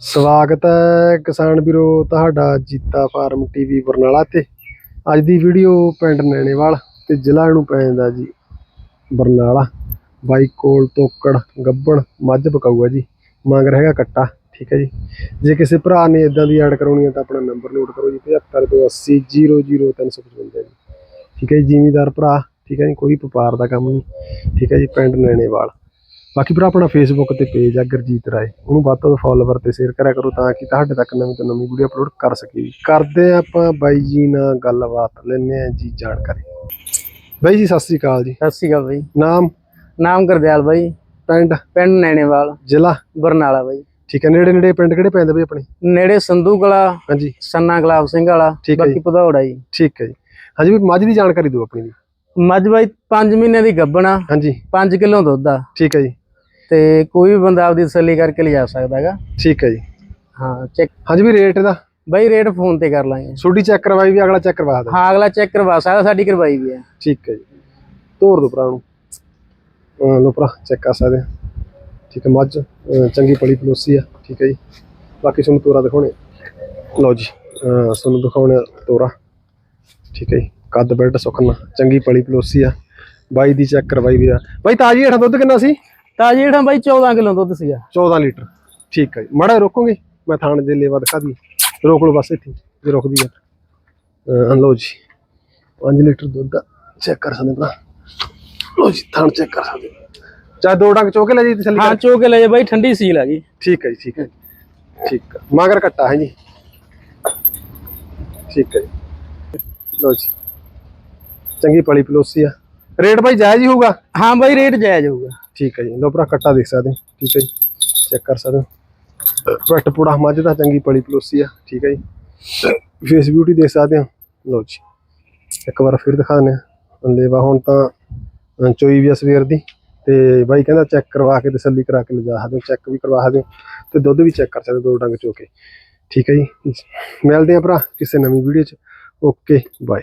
ਸਵਾਗਤ ਹੈ ਕਿਸਾਨ ਵੀਰੋ ਤੁਹਾਡਾ ਜੀਤਾ ਫਾਰਮ ਟੀਵੀ ਬਰਨਾਲਾ ਤੇ। ਅੱਜ ਦੀ ਵੀਡੀਓ ਪਿੰਡ ਨੈਣੇਵਾਲ ਤੇ ਜ਼ਿਲ੍ਹਾ ਨੂੰ ਪੈ ਜਾਂਦਾ ਜੀ। ਬਰਨਾਲਾ, ਬਾਈ ਕੋਲ ਤੋਕੜ, ਗੱਬਣ, ਮੱਝ ਪਕਾਊਗਾ ਜੀ। ਮੰਗ ਹੈਗਾ ਕੱਟਾ, ਠੀਕ ਹੈ ਜੀ। ਜੇ ਕਿਸੇ ਭਰਾ ਨੇ ਇਦਾਂ ਦੀ ਐਡ ਕਰਾਉਣੀ ਹੈ ਤਾਂ ਆਪਣਾ ਨੰਬਰ ਨੋਟ ਕਰੋ ਜੀ 7528000355 ਜੀ। ਠੀਕ ਹੈ ਜੀ, ਜ਼ਿਮੀਦਾਰ ਭਰਾ, ਠੀਕ ਹੈ ਜੀ, ਕੋਈ ਵਪਾਰ ਦਾ ਕੰਮ ਨਹੀਂ। ਠੀਕ ਹੈ ਜੀ, ਪਿੰਡ ਨੈਣੇਵਾਲ। ਬਾਕੀ ਭਰਾ ਆਪਣਾ ਫੇਸਬੁੱਕ ਤੇ ਪੇਜ ਆ ਗੁਰਜੀਤ ਰਾਏ। ਉਹਨੂੰ ਵੱਧ ਤੋਂ ਫਾਲੋਵਰ ਤੇ ਸ਼ੇਅਰ ਕਰਿਆ ਕਰੋ ਤਾਂ ਕਿ ਤੁਹਾਡੇ ਤੱਕ ਨਵੀਂ ਤੋਂ ਨਵੀਂ ਵੀਡੀਓ ਅਪਲੋਡ ਕਰ ਸਕੀਏ। ਕਰਦੇ ਆ ਆਪਾਂ ਬਾਈ ਜੀ ਨਾਲ ਗੱਲਬਾਤ ਲੈਣੇ ਆ ਜੀ ਜਾਣਕਾਰੀ। ਬਾਈ ਜੀ ਸਤਿ ਸ੍ਰੀ ਅਕਾਲ ਜੀ। ਸਤਿ ਸ਼੍ਰੀ ਅਕਾਲ ਬਾਈ। ਨਾਮ? ਨਾਮ ਗੁਰਦਿਆਲ ਬਾਈ। ਪਿੰਡ? ਪਿੰਡ ਨੈਣੇਵਾਲ। ਜ਼ਿਲ੍ਹਾ? ਬਰਨਾਲਾ ਬਾਈ। ਠੀਕ ਹੈ ਨੇੜੇ ਨੇੜੇ ਪਿੰਡ ਕਿਹੜੇ ਪੈਂਦੇ ਬਈ ਆਪਣੇ? ਨੇੜੇ ਸੰਧੂ ਕਲਾ ਹਾਂਜੀ। ਸੰਨਾ ਗੁਲਾਬ ਸਿੰਘ ਵਾਲਾ ਬਾਕੀ। ਭਦੌੜਾ ਜੀ। ਠੀਕ ਹੈ ਜੀ। ਹਾਂਜੀ ਵੀ ਮੱਝ ਦੀ ਜਾਣਕਾਰੀ ਦਿਓ ਆਪਣੀ ਦੀ ਮੱਝ ਬਾਈ 5 ਮਹੀਨੇ ਦੀ ਗੱਭਣਾ ਹਾਂਜੀ। 5 ਕਿਲੋ ਦੁੱਧ ਆ। ਠੀਕ ਹੈ ਜੀ। ਤੇ ਕੋਈ ਵੀ ਬੰਦਾ ਆਪਦੀ ਤਸੱਲੀ ਕਰਕੇ ਲਿਜਾ ਸਕਦਾ ਹੈਗਾ। ਠੀਕ ਹੈ ਜੀ। ਹਾਂ ਚੈੱਕ ਹਾਂਜੀ ਵੀ ਰੇਟ ਦਾ ਬਾਈ ਰੇਟ ਫੋਨ ਤੇ ਕਰ ਲਾਂਗੇ। ਛੋਟੀ ਚੈੱਕ ਕਰਵਾਈ ਵੀ ਅਗਲਾ ਚੈੱਕ ਕਰਵਾ ਦੇ ਹਾਂ ਅਗਲਾ ਚੈੱਕ ਕਰਵਾ ਸਕਦਾ ਸਾਡੀ ਕਰਵਾਈ ਵੀ ਹੈ ਠੀਕ ਹੈ ਜੀ। ਤੋਰ ਦੋ ਭਰਾ ਨੂੰ। ਲਓ ਭਰਾ ਚੈੱਕ ਕਰ ਸਕਦੇ ਆ। ਠੀਕ ਹੈ ਮੱਝ ਚੰਗੀ ਪਲੀ ਪਲੋਸੀ ਆ। ਠੀਕ ਹੈ ਜੀ। ਬਾਕੀ ਤੁਹਾਨੂੰ ਤੋਰਾ ਦਿਖਾਉਣੇ। ਲਓ ਜੀ ਤੁਹਾਨੂੰ ਦਿਖਾਉਣੇ ਤੋਰਾ। ਠੀਕ ਹੈ ਜੀ ਕੱਦ ਬੈਲਟ ਸੁਖਨਾ ਚੰਗੀ ਪਲੀ ਪਲੋਸੀ ਆ। ਬਾਈ ਦੀ ਚੈੱਕ ਕਰਵਾਈ ਵੀ ਆ। ਬਾਈ ਤਾਜੀ ਹੇਠਾਂ ਦੁੱਧ ਕਿੰਨਾ ਸੀ? ਤਾਂ ਜਿਹੜਾ ਬਾਈ 14 ਕਿਲੋ ਦੁੱਧ ਸੀਗਾ। 14 ਲੀਟਰ। ਠੀਕ ਹੈ ਜੀ। ਮਾੜਾ ਰੋਕੋਗੇ? ਮੈਂ ਥਾਣ ਦੇ ਲੇਵਾ ਦਿਖਾ ਦੀ ਰੋਕ ਲਓ ਬਸ ਇੱਥੇ ਜੇ ਰੁਕਦੀ ਅਹ ਲਓ ਜੀ। 5 ਲੀਟਰ ਦੁੱਧ ਚੈੱਕ ਕਰ ਸਕਦੇ ਭਰਾ। ਲਓ ਜੀ ਥਾਣ ਚੈੱਕ ਕਰ ਸਕਦੇ ਹੋ। ਚਾਹੇ ਦੋ ਡੰਗ ਚੋਕੇ ਲੈ ਜੀ ਤਸੱਲੀ ਹਾਂ ਕਰ ਚੋ ਕੇ ਲੈ ਜਾ ਬਾਈ ਠੰਡੀ ਸੀਲ ਆ ਗਈ ਠੀਕ ਹੈ ਜੀ ਠੀਕ ਹੈ ਜੀ। ਠੀਕ ਹੈ ਮਗਰ ਕੱਟਾ ਹੈ ਜੀ। ਠੀਕ ਹੈ ਜੀ। ਲਓ ਜੀ। ਚੰਗੀ ਪਲੀ ਪਲੋਸੀ ਆ। ਰੇਟ ਭਾਈ ਜਾਇਜ਼ ਹੀ ਹੋਊਗਾ? ਹਾਂ ਬਾਈ ਰੇਟ ਜਾਇਜ਼ ਹੋਊਗਾ। ਠੀਕ ਹੈ ਜੀ। ਲੋ ਭਰਾ, ਕੱਟਾ ਦੇਖ ਸਕਦੇ ਹੋ। ਠੀਕ ਹੈ ਜੀ। ਚੈੱਕ ਕਰ ਸਕਦੇ ਹੋ। ਪੱਟ ਪੂੜਾ ਮੱਝ ਦਾ ਚੰਗੀ ਪਲੀ ਪਲੋਸੀ ਆ। ਠੀਕ ਹੈ ਜੀ। ਫੇਸ ਬਿਊਟੀ ਦੇਖ ਸਕਦੇ ਹੋ। ਲਓ ਜੀ। ਇੱਕ ਵਾਰ ਫਿਰ ਦਿਖਾ ਦਿੰਦੇ ਹਾਂ। ਲੇਵਾ ਹੁਣ ਤਾਂ ਚੋਈ ਵੀ ਆ ਸਵੇਰ ਦੀ। ਤੇ ਬਾਈ ਕਹਿੰਦਾ ਚੈੱਕ ਕਰਵਾ ਕੇ ਤਸੱਲੀ ਕਰਾ ਕੇ ਲਿਜਾ ਸਕਦੇ ਹੋ। ਚੈੱਕ ਵੀ ਕਰਵਾ ਸਕਦੇ ਹੋ। ਤੇ ਦੁੱਧ ਵੀ ਚੈੱਕ ਕਰ ਸਕਦੇ ਹੋ ਦੋ ਡੰਗ ਚੋ ਕੇ। ਠੀਕ ਹੈ ਜੀ। ਮਿਲਦੇ ਆ ਭਰਾ ਕਿਸੇ ਨਵੀਂ ਵੀਡੀਓ 'ਚ। Okay bye